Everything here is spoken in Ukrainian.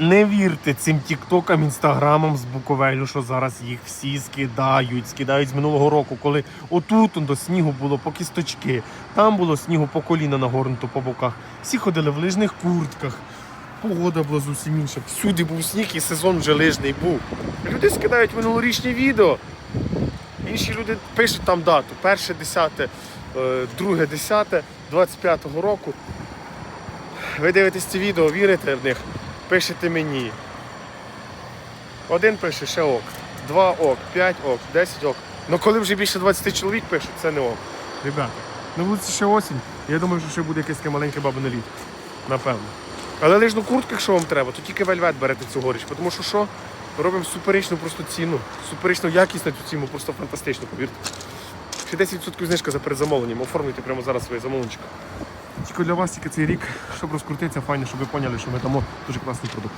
Не вірте цим тіктокам, інстаграмам з Буковелю, що зараз їх всі скидають, скидають з минулого року, коли отут до снігу було по кісточки, там було снігу по коліна нагорнуто по боках. Всі ходили в лижних куртках. Погода була зовсім інша. Всюди був сніг і сезон вже лижний був. Люди скидають минулорічні відео. Інші люди пишуть там дату. Перше, десяте, е, друге, десяте, 25-го року. Ви дивитесь ці відео, вірите в них, пишете мені. Один пише ще ок, два ок, п'ять ок, 10 ок. Ну коли вже більше 20 чоловік пишуть, це не ок. Ребята, на вулиці ще осінь. Я думаю, що ще буде якесь таке маленьке бабине літо. Напевно. Але лижну куртку, якщо вам треба, то тільки вельвет берете цю горіч. Тому що що? Робимо суперичну просто ціну. Суперичну якість на цю ціну, просто фантастично, повірте. Ще 10% знижка за передзамовленням. Оформлюйте прямо зараз своє замовленчик. Для вас тільки цей рік, щоб розкрутитися, файно, щоб ви поняли, що ми дамо дуже класний продукт.